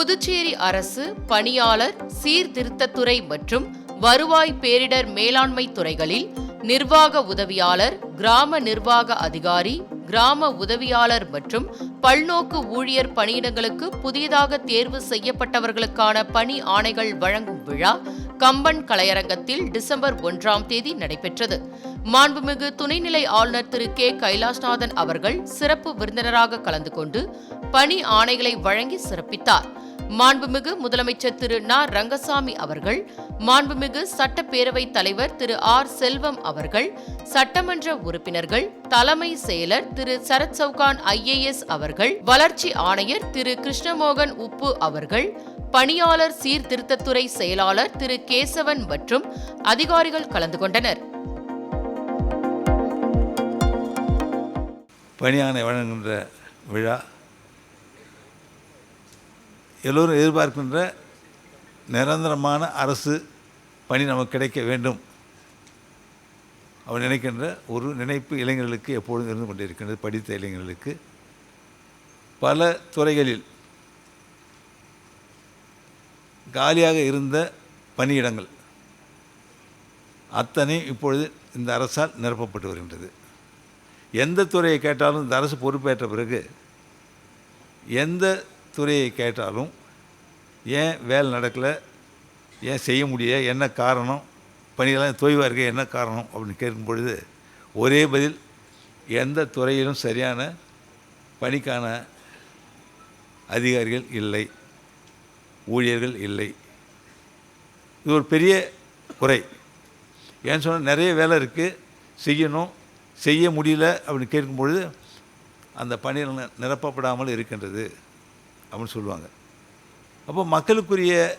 புதுச்சேரி அரசு பணியாளர் சீர்திருத்தத்துறை மற்றும் வருவாய் பேரிடர் மேலாண்மை துறைகளில் நிர்வாக உதவியாளர் கிராம நிர்வாக அதிகாரி கிராம உதவியாளர் மற்றும் பல்நோக்கு ஊழியர் பணியிடங்களுக்கு புதியதாக தேர்வு செய்யப்பட்டவர்களுக்கான பணி ஆணைகள் வழங்கும் விழா கம்பன் கலையரங்கத்தில் டிசம்பர் ஒன்றாம் தேதி நடைபெற்றது. மாண்புமிகு துணைநிலை ஆளுநர் திரு. கே. கைலாஷ்நாதன் அவர்கள் சிறப்பு விருந்தினராக கலந்து கொண்டு பணி ஆணைகளை வழங்கி சிறப்பித்தார். மாண்புமிகு முதலமைச்சர் திரு நா. ரங்கசாமி அவர்கள் மாண்புமிகு சட்டப்பேரவை தலைவர் திரு ஆர். செல்வம் அவர்கள் சட்டமன்ற உறுப்பினர்கள் தலைமை செயலர் திரு சரத் சவுகான் ஐஏஎஸ் அவர்கள் வளர்ச்சி ஆணையர் திரு கிருஷ்ணமோகன் உப்பு அவர்கள் பணியாளர் சீர்திருத்தத்துறை செயலாளர் திரு கேசவன் மற்றும் அதிகாரிகள் கலந்து கொண்டனர். பணியானை வழங்குகின்ற விழா எல்லோரும் எதிர்பார்க்கின்ற நிரந்தரமான அரசு பணி நமக்கு கிடைக்க வேண்டும். அவர் நினைக்கின்ற ஒரு நினைப்பு இளைஞர்களுக்கு எப்பொழுதும் இருந்து கொண்டிருக்கின்றது படித்த இளைஞர்களுக்கு. பல துறைகளில் காலியாக இருந்த பணியிடங்கள் அத்தனை இப்பொழுது இந்த அரசால் நிரப்பப்பட்டு வருகின்றது. எந்த துறையை கேட்டாலும் இந்த அரசு பொறுப்பேற்ற பிறகு எந்த துறையை கேட்டாலும் ஏன் வேலை நடக்கலை? ஏன் செய்ய முடியல? என்ன காரணம்? பணியெல்லாம் தொய்வாக இருக்க என்ன காரணம்? அப்படின்னு கேட்கும் பொழுது ஒரே பதில் எந்த துறையிலும் சரியான பணிக்கான அதிகாரிகள் இல்லை ஊழியர்கள் இல்லை. இது ஒரு பெரிய குறை. ஏன்னு சொன்னால் நிறைய வேலை இருக்குது செய்யணும் செய்ய முடியல அப்படின்னு கேட்கும் பொழுது அந்த பணிகள் நிரப்பப்படாமல் இருக்கின்றது. அப்படின்னு சொல்லுவாங்க. அப்போ மக்களுக்குரிய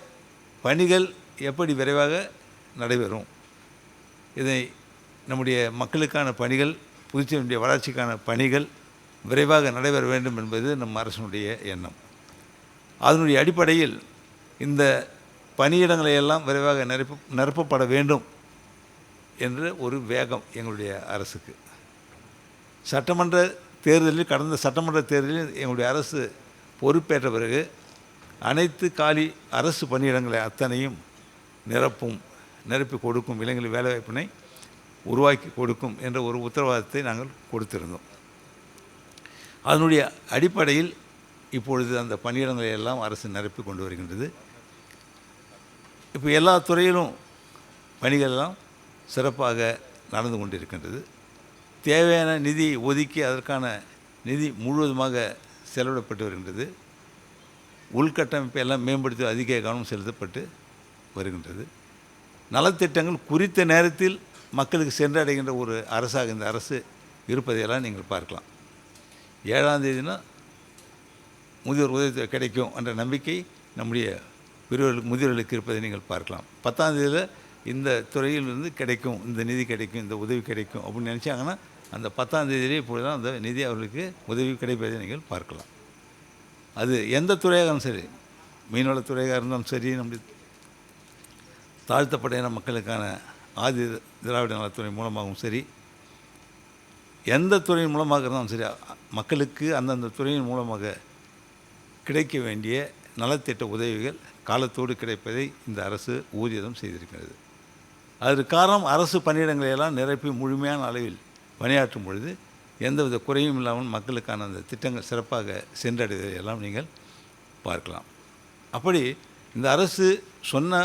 பணிகள் எப்படி விரைவாக நடைபெறும்? இதை நம்முடைய மக்களுக்கான பணிகள் புதுச்சேரியுடைய வளர்ச்சிக்கான பணிகள் விரைவாக நடைபெற வேண்டும் என்பது நம் அரசனுடைய எண்ணம். அதனுடைய அடிப்படையில் இந்த பணியிடங்களை எல்லாம் விரைவாக நிரப்ப நிரப்பப்பட வேண்டும் என்ற ஒரு வேகம் எங்களுடைய அரசுக்கு. சட்டமன்ற தேர்தலில் கடந்த சட்டமன்ற தேர்தலில் எங்களுடைய அரசு பொறுப்பேற்ற பிறகு அனைத்து காலி அரசு பணியிடங்களை அத்தனையும் நிரப்பும் நிரப்பி கொடுக்கும் இளைஞர்கள் வேலைவாய்ப்பினை உருவாக்கி கொடுக்கும் என்ற ஒரு உத்தரவாதத்தை நாங்கள் கொடுத்திருந்தோம். அதனுடைய அடிப்படையில் இப்பொழுது அந்த பணியிடங்களை எல்லாம் அரசு நிரப்பி கொண்டு வருகின்றது. இப்போ எல்லா துறையிலும் பணிகள் எல்லாம் சிறப்பாக நடந்து கொண்டிருக்கின்றது. தேவையான நிதி ஒதுக்கி அதற்கான நிதி முழுவதுமாக செலவிடப்பட்டு வருகின்றது. உள்கட்டமைப்பை எல்லாம் மேம்படுத்தி அதிக கவனம் செலுத்தப்பட்டு வருகின்றது. நலத்திட்டங்கள் குறித்த நேரத்தில் மக்களுக்கு சென்றடைகின்ற ஒரு அரசாக இந்த அரசு இருப்பதையெல்லாம் நீங்கள் பார்க்கலாம். ஏழாம் தேதினா முதியோர் உதவி கிடைக்கும் என்ற நம்பிக்கை நம்முடைய பெரியவர்களுக்கு முதியோர்களுக்கு இருப்பதை நீங்கள் பார்க்கலாம். பத்தாம் தேதியில் இந்த துறையிலிருந்து கிடைக்கும் இந்த நிதி கிடைக்கும் இந்த உதவி கிடைக்கும் அப்படின்னு நினச்சாங்கன்னா அந்த பத்தாம் தேதியிலே இப்பொழுது தான் அந்த நிதி அவர்களுக்கு உதவி கிடைப்பதை நீங்கள் பார்க்கலாம். அது எந்த துறையாக இருந்தாலும் சரி மீன்வளத்துறையாக இருந்தாலும் சரி நம்முடைய தாழ்த்தப்படையான மக்களுக்கான ஆதி திராவிட நலத்துறை மூலமாகவும் சரி எந்த துறையின் மூலமாக இருந்தாலும் சரி மக்களுக்கு அந்தந்த துறையின் மூலமாக கிடைக்க வேண்டிய நலத்திட்ட உதவிகள் காலத்தோடு கிடைப்பதை இந்த அரசு ஊதியம் செய்திருக்கிறது. அதற்கு காரணம் அரசு பணியிடங்களை எல்லாம் நிரப்பி முழுமையான அளவில் பணியாற்றும் பொழுது எந்தவித குறையும் இல்லாமல் மக்களுக்கான அந்த திட்டங்கள் சிறப்பாக சென்றடைவதை எல்லாம் நீங்கள் பார்க்கலாம். அப்படி இந்த அரசு சொன்ன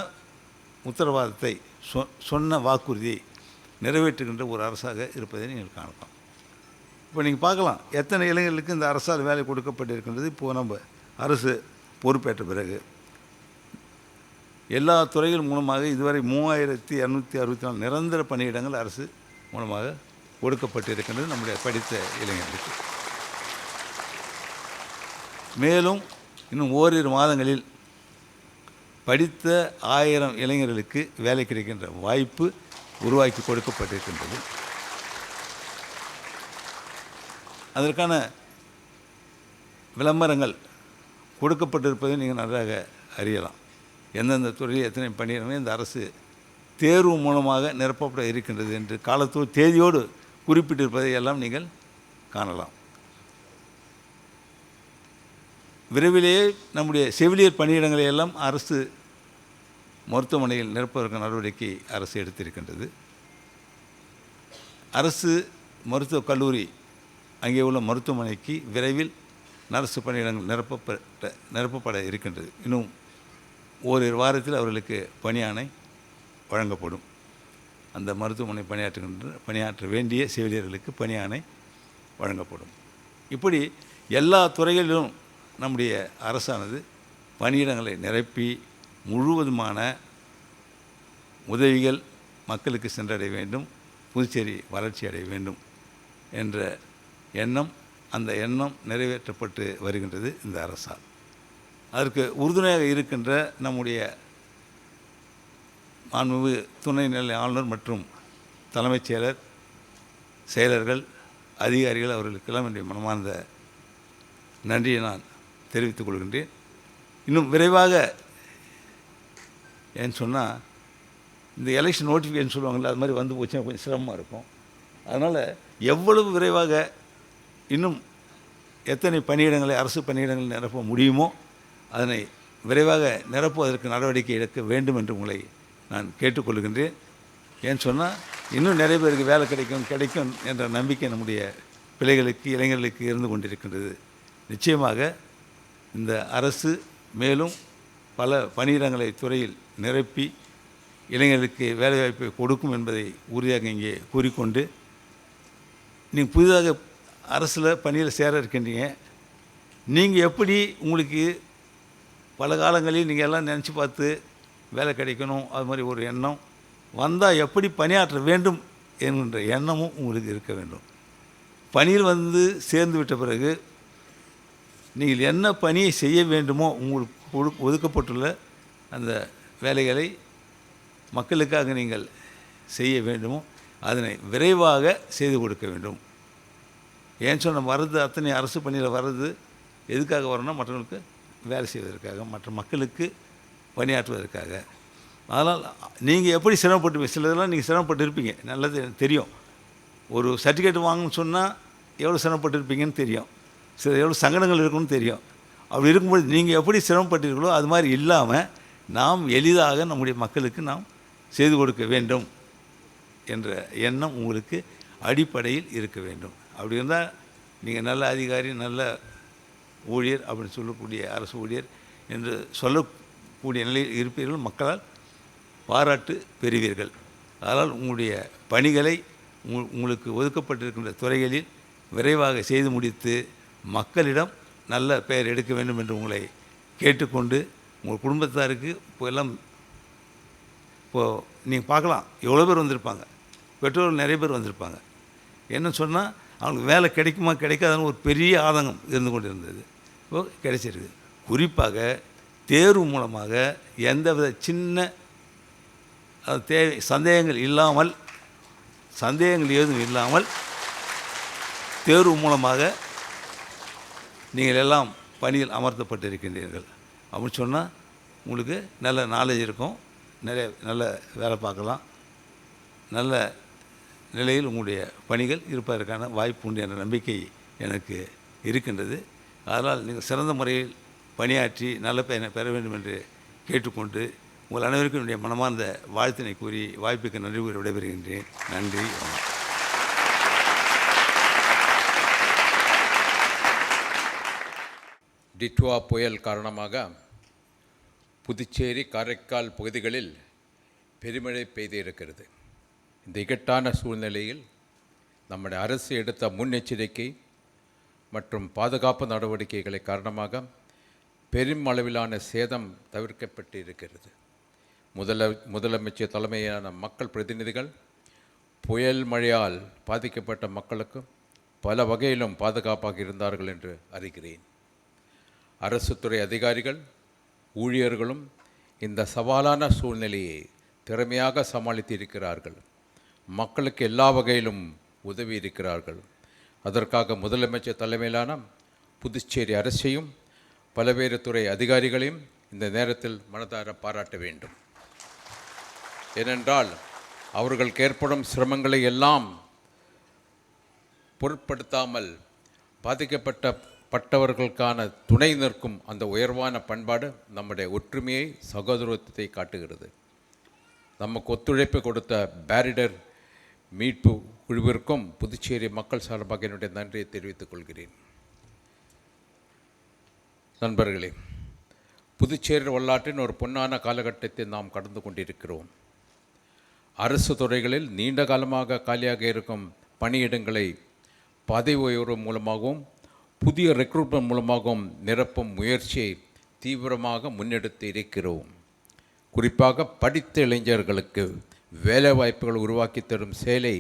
உத்தரவாதத்தை சொ சொன்ன வாக்குறுதியை நிறைவேற்றுகின்ற ஒரு அரசாக இருப்பதை நீங்கள் காணலாம். இப்போ நீங்கள் பார்க்கலாம் எத்தனை இளைஞர்களுக்கு இந்த அரசால் வேலை கொடுக்கப்பட்டிருக்கின்றது? இப்போது நம்ம அரசு பொறுப்பேற்ற பிறகு. எல்லா துறைகள் மூலமாக இதுவரை மூவாயிரத்தி இரநூத்தி அறுபத்தி நாலு நிரந்தர பணியிடங்கள் அரசு மூலமாக ஒடுக்கப்பட்டிருக்கின்றது நம்முடைய படித்த இளைஞர்களுக்கு. மேலும் இன்னும் ஓரிரு மாதங்களில் படித்த ஆயிரம் இளைஞர்களுக்கு வேலை கிடைக்கின்ற வாய்ப்பு உருவாக்கி கொடுக்கப்பட்டிருக்கின்றது. அதற்கான விளம்பரங்கள் கொடுக்கப்பட்டிருப்பதை நீங்கள் நன்றாக அறியலாம். எந்தெந்த துறையில் எத்தனை பணியிடமே இந்த அரசு தேர்வு மூலமாக நிரப்பப்பட இருக்கின்றது என்று காலத்தோடு தேதியோடு குறிப்பிட்டிருப்பதை எல்லாம் நீங்கள் காணலாம். விரைவிலேயே நம்முடைய செவிலியர் பணியிடங்களை எல்லாம் அரசு மருத்துவமனையில் நிரப்பதற்கு நடவடிக்கை அரசு எடுத்திருக்கின்றது. அரசு மருத்துவக் கல்லூரி அங்கே உள்ள மருத்துவமனைக்கு விரைவில் நரசு பணியிடங்கள் நிரப்பப்பட்ட நிரப்பப்பட இருக்கின்றது. இன்னும் ஓரிரு வாரத்தில் அவர்களுக்கு பணியாணை வழங்கப்படும். அந்த மருத்துவமனை பணியாற்றுகின்ற பணியாற்ற வேண்டிய செவிலியர்களுக்கு பணியாணை வழங்கப்படும். இப்படி எல்லா துறைகளிலும் நம்முடைய அரசானது பணியிடங்களை நிரப்பி முழுவதுமான உதவிகள் மக்களுக்கு சென்றடைய வேண்டும் புதுச்சேரி வளர்ச்சி அடைய வேண்டும் என்ற எண்ணம் அந்த எண்ணம் நிறைவேற்றப்பட்டு வருகின்றது இந்த அரசால். அதற்கு உறுதுணையாக இருக்கின்ற நம்முடைய மாண்புமிகு துணைநிலை ஆளுநர் மற்றும் தலைமைச் செயலர் செயலர்கள் அதிகாரிகள் அவர்களுக்கெல்லாம் என்னுடைய மனமார்ந்த நன்றியை நான் தெரிவித்துக் கொள்கின்றேன். இன்னும் விரைவாக ஏன்னு சொன்னால் இந்த எலெக்ஷன் நோட்டிஃபிகேஷன் சொல்லுவாங்கள்ல அது மாதிரி வந்து போச்சுன்னா கொஞ்சம் சிரமமாக இருக்கும். அதனால் எவ்வளவு விரைவாக இன்னும் எத்தனை பணியிடங்களை அரசு பணியிடங்களை நிரப்ப முடியுமோ அதனை விரைவாக நிரப்புவதற்கு நடவடிக்கை எடுக்க வேண்டும் என்று உங்களை நான் கேட்டுக்கொள்கின்றேன். ஏன்னு சொன்னால் இன்னும் நிறைய பேருக்கு வேலை கிடைக்கும் கிடைக்கும் என்ற நம்பிக்கை நம்முடைய பிள்ளைகளுக்கு இளைஞர்களுக்கு இருந்து கொண்டிருக்கின்றது. நிச்சயமாக இந்த அரசு மேலும் பல பணியிடங்களை துறையில் நிரப்பி இளைஞர்களுக்கு வேலைவாய்ப்பை கொடுக்கும் என்பதை உறுதியாக இங்கே கூறிக்கொண்டு நீங்கள் புதிதாக அரசில் பணியில் சேர இருக்கின்றீங்க. நீங்கள் எப்படி உங்களுக்கு பல காலங்களில் நீங்கள் எல்லாம் நினச்சி பார்த்து வேலை கிடைக்கணும் அது மாதிரி ஒரு எண்ணம். வந்தால் எப்படி பணியாற்ற வேண்டும் என்கின்ற எண்ணமும் உங்களுக்கு இருக்க வேண்டும். பணியில் வந்து சேர்ந்து விட்ட பிறகு நீங்கள் என்ன பணியை செய்ய வேண்டுமோ உங்களுக்கு ஒதுக்கப்பட்டுள்ள அந்த வேலைகளை மக்களுக்காக நீங்கள் செய்ய வேண்டுமோ அதனை விரைவாக செய்து கொடுக்க வேண்டும். ஏன் சொன்ன வர்றது அத்தனை அரசு பணியில் வர்றது எதுக்காக வரணும் மற்றவங்களுக்கு வேலை செய்வதற்காக மற்ற மக்களுக்கு பணியாற்றுவதற்காக. அதனால் நீங்கள் எப்படி சிரமப்பட்டு சிலதெல்லாம் நீங்கள் சிரமப்பட்டு இருப்பீங்க நல்லது தெரியும். ஒரு சர்டிஃபிகேட் வாங்கணும்னு சொன்னால் எவ்வளோ சிரமப்பட்டு இருப்பீங்கன்னு தெரியும். சில எவ்வளோ சங்கடங்கள் இருக்குன்னு தெரியும். அப்படி இருக்கும்போது நீங்கள் எப்படி சிரமப்பட்டீர்களோ அது மாதிரி இல்லாமல் நாம் எளிதாக நம்முடைய மக்களுக்கு நாம் செய்து கொடுக்க வேண்டும் என்ற எண்ணம் உங்களுக்கு அடிப்படையில் இருக்க வேண்டும். அப்படி இருந்தால் நீங்கள் நல்ல அதிகாரி நல்ல ஊழியர் அப்படின்னு சொல்லக்கூடிய அரசு ஊழியர் என்று சொல்ல இருக்கக்கூடிய நிலையில் இருப்பீர்கள். மக்களால் பாராட்டு பெறுவீர்கள். அதனால் உங்களுடைய பணிகளை உங்களுக்கு ஒதுக்கப்பட்டிருக்கின்ற துறைகளில் விரைவாக செய்து முடித்து மக்களிடம் நல்ல பெயர் எடுக்க வேண்டும் என்று உங்களை கேட்டுக்கொண்டு உங்கள் குடும்பத்தாருக்கு இப்போ எல்லாம் இப்போது நீங்கள் பார்க்கலாம். எவ்வளோ பேர் வந்திருப்பாங்க. பெற்றோர்கள் நிறைய பேர் வந்திருப்பாங்க. என்ன சொன்னால் அவங்களுக்கு வேலை கிடைக்குமா கிடைக்காதுன்னு ஒரு பெரிய ஆதங்கம் இருந்து கொண்டு இருந்தது இப்போ கிடைச்சிருக்கு. குறிப்பாக தேர்வு மூலமாக எந்தவித சின்ன தேவை சந்தேகங்கள் இல்லாமல் சந்தேகங்கள் ஏதும் இல்லாமல் தேர்வு மூலமாக நீங்கள் எல்லாம் பணியில் அமர்த்தப்பட்டிருக்கின்றீர்கள். அப்படின்னு சொன்னால் உங்களுக்கு நல்ல நாலேஜ் இருக்கும். நிறைய நல்ல வேலை பார்க்கலாம். நல்ல நிலையில் உங்களுடைய பணிகள் இருப்பதற்கான வாய்ப்பு உண்டு என்ற நம்பிக்கை எனக்கு இருக்கின்றது. அதனால் நீங்கள் சிறந்த முறையில் பணியாற்றி நல்ல பயனை பெற வேண்டும் என்று கேட்டுக்கொண்டு உங்கள் அனைவருக்கும் என்னுடைய மனமார்ந்த வாழ்த்தினை கூறி வாய்ப்புக்கு நன்றி கூறி விடைபெறுகின்றேன். நன்றி வணக்கம். டிட்வா புயல் காரணமாக புதுச்சேரி காரைக்கால் பகுதிகளில் பெருமழை பெய்து இருக்கிறது. இந்த இக்கட்டான சூழ்நிலையில் நம்முடைய அரசு எடுத்த முன்னெச்சரிக்கை மற்றும் பாதுகாப்பு நடவடிக்கைகளை காரணமாக பெரும் அளவிலான சேதம் தவிர்க்கப்பட்டு இருக்கிறது முதல முதலமைச்சர் தலைமையிலான மக்கள் பிரதிநிதிகள் புயல் மழையால் பாதிக்கப்பட்ட மக்களுக்கும் பல வகையிலும் பாதுகாப்பாக இருந்தார்கள் என்று அறிகிறேன். அரசு துறை அதிகாரிகள் ஊழியர்களும் இந்த சவாலான சூழ்நிலையை திறமையாக சமாளித்து இருக்கிறார்கள் மக்களுக்கு எல்லா வகையிலும் உதவி இருக்கிறார்கள் அதற்காக முதலமைச்சர் தலைமையிலான புதுச்சேரி அரசையும் பல்வேறு துறை அதிகாரிகளையும் இந்த நேரத்தில் மனதார பாராட்ட வேண்டும். ஏனென்றால் அவர்களுக்கு ஏற்படும் சிரமங்களை எல்லாம் பொருட்படுத்தாமல் பாதிக்கப்பட்ட பட்டவர்களுக்கான துணை நிற்கும் அந்த உயர்வான பண்பாடு நம்முடைய ஒற்றுமையை சகோதரத்துவத்தை காட்டுகிறது. நமக்கு ஒத்துழைப்பு கொடுத்த பேரிடர் மீட்பு குழுவிற்கும் புதுச்சேரி மக்கள் சார்பாக என்னுடைய நன்றியை தெரிவித்துக் கொள்கிறேன். நண்பர்களே புதுச்சேரி வரலாற்றின் ஒரு பொன்னான காலகட்டத்தை நாம் கடந்து கொண்டிருக்கிறோம். அரசு துறைகளில் நீண்ட காலமாக காலியாக இருக்கும் பணியிடங்களை பதவி உயர்வு மூலமாகவும் புதிய ரெக்ரூட்மெண்ட் மூலமாகவும் நிரப்பும் முயற்சியை தீவிரமாக முன்னெடுத்து இருக்கிறோம். குறிப்பாக படித்த இளைஞர்களுக்கு வேலைவாய்ப்புகள் உருவாக்கி தரும் செயலை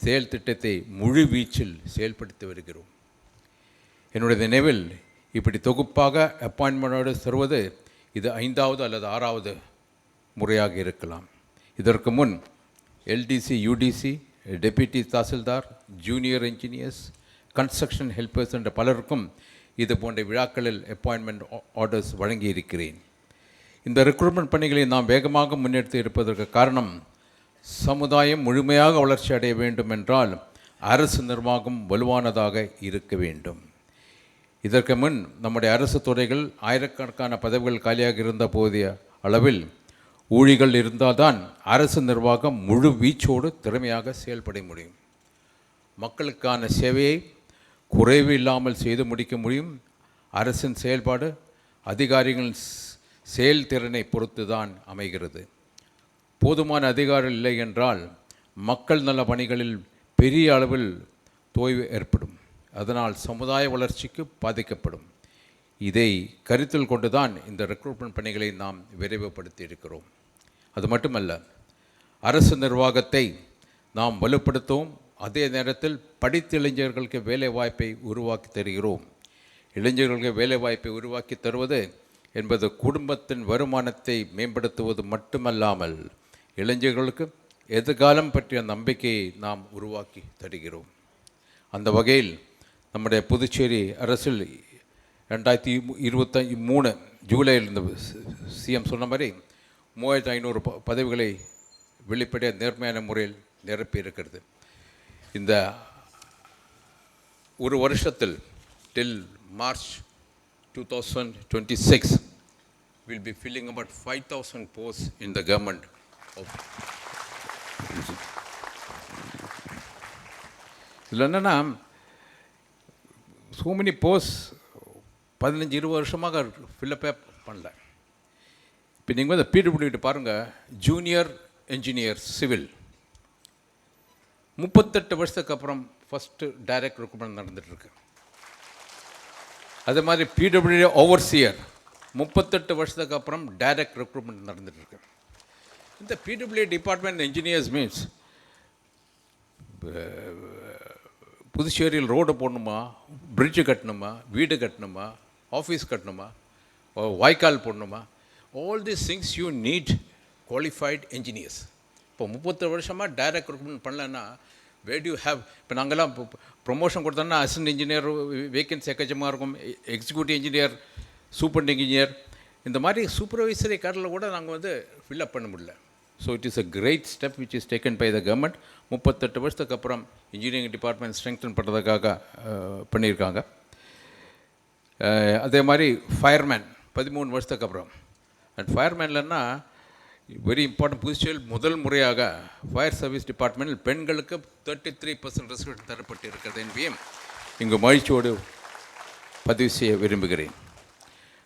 செயல் திட்டத்தை முழு வீச்சில் செயல்படுத்தி வருகிறோம். என்னுடைய நினைவில் இப்படி தொகுப்பாக அப்பாயின்மெண்டோடு தருவது இது ஐந்தாவது அல்லது ஆறாவது முறையாக இருக்கலாம். இதற்கு முன் LDC UDC deputy tahsildar junior engineers construction helpers என்ற பலருக்கும் இது போன்ற விழாக்களில் அப்பாயின்மெண்ட் ஆர்டர்ஸ் வழங்கியிருக்கிறேன். இந்த ரெக்ரூட்மெண்ட் பணிகளை நாம் வேகமாக முன்னெடுத்து இருப்பதற்கு காரணம் சமுதாயம் முழுமையாக வளர்ச்சி அடைய வேண்டும் என்றால் அரசு நிர்வாகம் வலுவானதாக இருக்க வேண்டும். இதற்கு முன் நம்முடைய அரசு துறைகள் ஆயிரக்கணக்கான பதவிகள் காலியாக இருந்த போதிய அளவில் ஊழிகள் இருந்தால்தான் அரசு நிர்வாகம் முழு வீச்சோடு திறமையாக செயல்பட முடியும். மக்களுக்கான சேவையை குறைவு இல்லாமல் செய்து முடிக்க முடியும். அரசின் செயல்பாடு அதிகாரிகளின் செயல்திறனை பொறுத்து தான் அமைகிறது. போதுமான அதிகாரம் இல்லை என்றால் மக்கள் நல பணிகளில் பெரிய அளவில் தோய்வு ஏற்படும். அதனால் சமுதாய வளர்ச்சிக்கு பாதிக்கப்படும். இதை கருத்தில் கொண்டுதான் இந்த ரெக்ரூட்மெண்ட் பணிகளை நாம் விரைவுபடுத்தி இருக்கிறோம். அது மட்டுமல்ல அரசு நிர்வாகத்தை நாம் வலுப்படுத்தவும் அதே நேரத்தில் படித்த இளைஞர்களுக்கு வேலை வாய்ப்பை உருவாக்கி தருகிறோம். இளைஞர்களுக்கு வேலை வாய்ப்பை உருவாக்கி தருவது என்பது குடும்பத்தின் வருமானத்தை மேம்படுத்துவது மட்டுமல்லாமல் இளைஞர்களுக்கு எதிர்காலம் பற்றிய நம்பிக்கையை நாம் உருவாக்கி தருகிறோம். அந்த வகையில் நம்முடைய புதுச்சேரி அரசில் ரெண்டாயிரத்தி இருபத்தஞ்சி மூணு ஜூலையில் இந்த சிஎம் சொன்ன மாதிரி மூவாயிரத்து ஐநூறு ப- பதவிகளை வெளிப்படையாக நேர்மையான முறையில் நிரப்பி இருக்கிறது இந்த ஒரு வருஷத்தில் till March two thousand twenty six will be filling about five thousand post in the government of இதில் என்னென்னா ஸோ மெனி போஸ்ட் பதினஞ்சு இருபது வருஷமாக ஃபில்லப்பே பண்ணல. இப்போ நீங்கள் வந்து பிடபிள்யூடி பாருங்கள் ஜூனியர் என்ஜினியர் சிவில் முப்பத்தெட்டு வருஷத்துக்கு அப்புறம் ஃபஸ்ட்டு டைரக்ட் ரெக்ரூட்மெண்ட் நடந்துகிட்ருக்கு அதே மாதிரி பிடபிள்யூடி ஓவர்சியர் முப்பத்தெட்டு வருஷத்துக்கு அப்புறம் டைரக்ட் ரெக்ரூட்மெண்ட் நடந்துகிட்ருக்கு இந்த பிடபிள்யூ டிபார்ட்மெண்ட் இன்ஜினியர்ஸ் மீன்ஸ் புதுச்சேரியில் ரோடு போடணுமா? பிரிட்ஜு கட்டணுமா? வீடு கட்டணுமா? ஆஃபீஸ் கட்டணுமா? வாய்க்கால் போடணுமா? All these things you need qualified engineers இப்போ முப்பத்தொரு வருஷமாக டைரக்ட் ரெக்ரூட்மெண்ட் பண்ணலன்னா வேர் யூ ஹேவ் இப்போ நாங்கள்லாம் ப்ரொமோஷன் கொடுத்தோன்னா அசிஸ்டன்ட் இன்ஜினியர் வேகன்சி எக்கச்சமாக இருக்கும். எக்ஸிக்யூட்டிவ் இன்ஜினியர் சூப்பர் இன்ஜினியர் இந்த மாதிரி சூப்பர்வைசரி கடலில் கூட நாங்கள் வந்து ஃபில்அப் பண்ண முடியல. So it is a great step which is taken by the government முப்பத்தெட்டு வருஷத்துக்கு அப்புறம் இன்ஜினியரிங் டிபார்ட்மெண்ட் ஸ்ட்ரெங்தன் பண்ணுறதுக்காக பண்ணியிருக்காங்க. அதே மாதிரி ஃபயர்மேன் பதிமூணு வருஷத்துக்கு அப்புறம். அண்ட் ஃபயர்மேன்லன்னா வெரி இம்பார்ட்டன்ட் புதுச்சேரியில் முதல் முறையாக ஃபயர் சர்வீஸ் டிபார்ட்மெண்ட்டில் பெண்களுக்கு தேர்ட்டி த்ரீ பர்சன்ட் ரிசர்வேஷன் தரப்பட்டு இருக்கிறது என்பதையும் இங்கு மகிழ்ச்சியோடு பதிவு செய்ய விரும்புகிறேன்.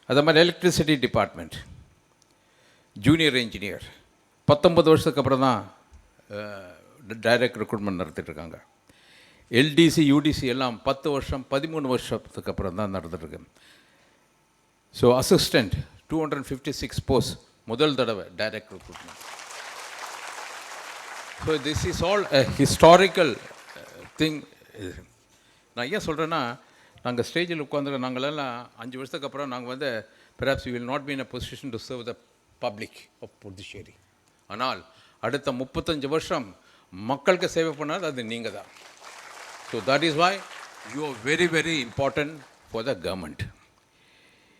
அதே மாதிரி எலக்ட்ரிசிட்டி டிபார்ட்மெண்ட் ஜூனியர் இன்ஜினியர் பத்தொன்பது வருஷத்துக்கு அப்புறம் தான் டைரக்ட் ரெக்ரூட்மெண்ட் நடத்திட்டுருக்காங்க. எல்டிசி யூடிசி எல்லாம் பத்து வருஷம் பதிமூணு வருஷத்துக்கு அப்புறம் தான் நடந்துட்டுருக்கு. So assistant two hundred fifty six post முதல் தடவை direct recruitment so this is all a historical thing நான் ஏன் சொல்கிறேன்னா நாங்கள் ஸ்டேஜில் உட்காந்துருக்க நாங்களெல்லாம் அஞ்சு வருஷத்துக்கு அப்புறம் நாங்கள் வந்து perhaps will not be in a position to serve the public of Puducherry ஆனால் அடுத்த முப்பத்தஞ்சு வருஷம் மக்களுக்கு சேவை பண்ணால் அது நீங்கள் தான் so that is why you are very very important for the government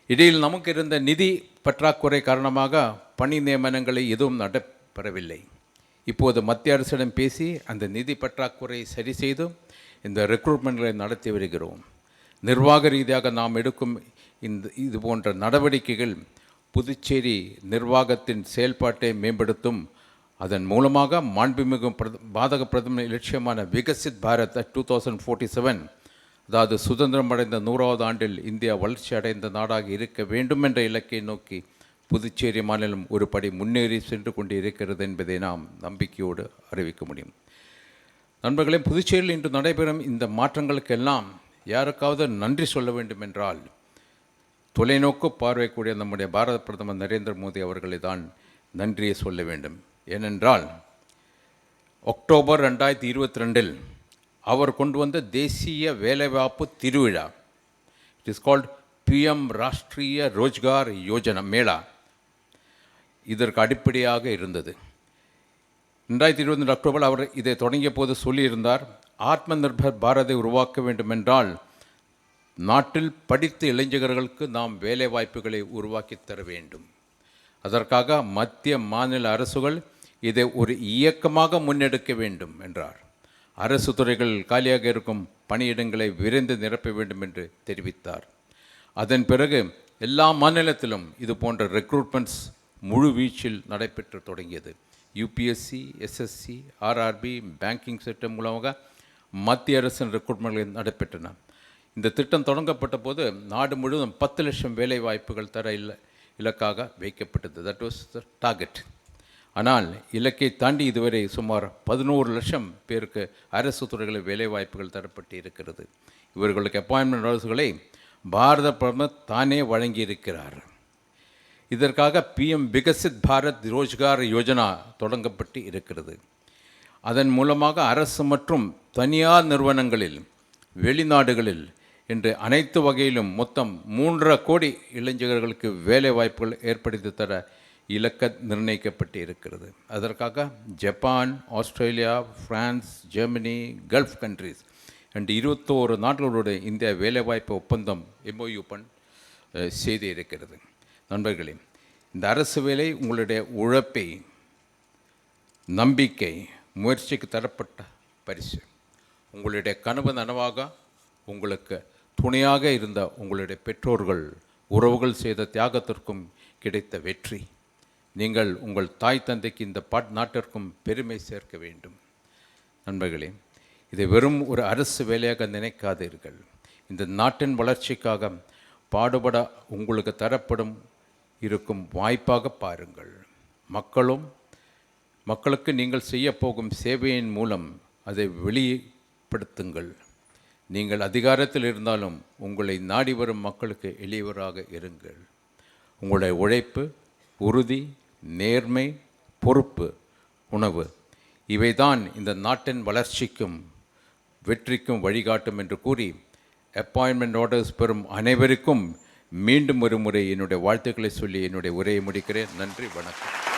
இடையில் நமக்கு இருந்த நிதி பற்றாக்குறை காரணமாக பணி நியமனங்களை எதுவும் நடைபெறவில்லை. இப்போது மத்திய அரசிடம் பேசி அந்த நிதி பற்றாக்குறையை சரி செய்து இந்த ரெக்ரூட்மெண்ட்களை நடத்தி வருகிறோம். நிர்வாக ரீதியாக நாம் எடுக்கும் இந்த இது போன்ற நடவடிக்கைகள் புதுச்சேரி நிர்வாகத்தின் செயல்பாட்டை மேம்படுத்தும் அதன் மூலமாக மாண்புமிகு பிரத பாதக பிரதம இலட்சியமான Viksit Bharat two thousand forty seven அதாவது சுதந்திரம் அடைந்த நூறாவது ஆண்டில் இந்தியா வளர்ச்சி அடைந்த நாடாக இருக்க வேண்டும் என்ற இலக்கை நோக்கி புதுச்சேரி மாநிலம் ஒரு படி முன்னேறி சென்று கொண்டு இருக்கிறது என்பதை நாம் நம்பிக்கையோடு அறிவிக்க முடியும். நண்பர்களே புதுச்சேரியில் இன்று நடைபெறும் இந்த மாற்றங்களுக்கெல்லாம் யாருக்காவது நன்றி சொல்ல வேண்டும் என்றால் தொலைநோக்கு பார்வைக்கூடிய நம்முடைய பாரத பிரதமர் நரேந்திர மோடி அவர்களை தான் நன்றியை சொல்ல வேண்டும். ஏனென்றால் அக்டோபர் ரெண்டாயிரத்தி இருபத்தி ரெண்டில் அவர் கொண்டு வந்த தேசிய வேலைவாய்ப்பு திருவிழா it is called PM Rashtriya Rozgar Yojana Mela இதற்கு அடிப்படையாக இருந்தது. ரெண்டாயிரத்தி இருபத்தி அக்டோபர் அவர் இதை தொடங்கிய போது சொல்லியிருந்தார் ஆத்ம நிர்பர் பாரதை உருவாக்க வேண்டுமென்றால் நாட்டில் படித்த இளைஞர்களுக்கு நாம் வேலை வாய்ப்புகளை உருவாக்கி தர வேண்டும். அதற்காக மத்திய மாநில அரசுகள் இதை ஒரு இயக்கமாக முன்னெடுக்க வேண்டும் என்றார். அரசு துறைகள் காலியாக இருக்கும் பணியிடங்களை விரைந்து நிரப்ப வேண்டும் என்று தெரிவித்தார். அதன் பிறகு எல்லா மாநிலத்திலும் இது போன்ற ரெக்ரூட்மெண்ட்ஸ் முழு வீச்சில் நடைபெற்று தொடங்கியது. UPSC SSC RRB banking system மூலமாக மத்திய அரசின் ரெக்ரூட்மெண்ட்கள் நடைபெற்றன. இந்த திட்டம் தொடங்கப்பட்ட போது நாடு முழுவதும் பத்து லட்சம் வேலை வாய்ப்புகள் தர இல்லை இலக்காக வைக்கப்பட்டது. தட் வாஸ் த டார்கெட் ஆனால் இலக்கை தாண்டி இதுவரை சுமார் பதினோரு லட்சம் பேருக்கு அரசு துறைகளில் வேலைவாய்ப்புகள் தரப்பட்டு இருக்கிறது இவர்களுக்கு அப்பாயின்மெண்ட் நோட்டீஸ்களை பாரத பிரதமர் தானே வழங்கியிருக்கிறார். இதற்காக பிஎம் விகசித் பாரத் ரோஜ்கார் யோஜனா தொடங்கப்பட்டு இருக்கிறது. அதன் மூலமாக அரசு மற்றும் தனியார் நிறுவனங்களில் வெளிநாடுகளில் என்று அனைத்து வகையிலும் மொத்தம் மூன்றரை கோடி இளைஞர்களுக்கு வேலை வாய்ப்புகள் ஏற்படுத்தி தர இலக்க நிர்ணயிக்கப்பட்டு இருக்கிறது அதற்காக Japan Australia France Germany gulf countries and இருபத்தோரு நாடுகளோடு இந்திய வேலைவாய்ப்பு ஒப்பந்தம் எம்ஓயு பண் செய்து இருக்கிறது நண்பர்களே இந்த அரசு வேலை உங்களுடைய உழைப்பை நம்பிக்கை முயற்சிக்கு தரப்பட்ட பரிசு. உங்களுடைய கனவு நனவாக உங்களுக்கு துணையாக இருந்த உங்களுடைய பெற்றோர்கள் உறவுகள் செய்த தியாகத்திற்கும் கிடைத்த வெற்றி. நீங்கள் உங்கள் தாய் தந்தைக்கு இந்த பாட் நாட்டிற்கும் பெருமை சேர்க்க வேண்டும். நண்பர்களே இதை வெறும் ஒரு அரசு வேலையாக நினைக்காதீர்கள். இந்த நாட்டின் வளர்ச்சிக்காக பாடுபட உங்களுக்கு தரப்படும் இருக்கும் வாய்ப்பாக பாருங்கள். மக்களும் மக்களுக்கு நீங்கள் செய்ய போகும் சேவையின் மூலம் அதை வெளிப்படுத்துங்கள். நீங்கள் அதிகாரத்தில் இருந்தாலும் உங்களை நாடி வரும் மக்களுக்கு எளியவராக இருங்கள். உங்களுடைய உழைப்பு உறுதி நேர்மை பொறுப்பு உணவு. இவைதான் இந்த நாட்டின் வளர்ச்சிக்கும் வெற்றிக்கும் வழிகாட்டும் என்று கூறி அப்பாயின்மெண்ட் ஆர்டர்ஸ் பெறும் அனைவருக்கும் மீண்டும் ஒரு முறை என்னுடைய வாழ்த்துக்களை சொல்லி என்னுடைய உரையை முடிக்கிறேன். நன்றி வணக்கம்.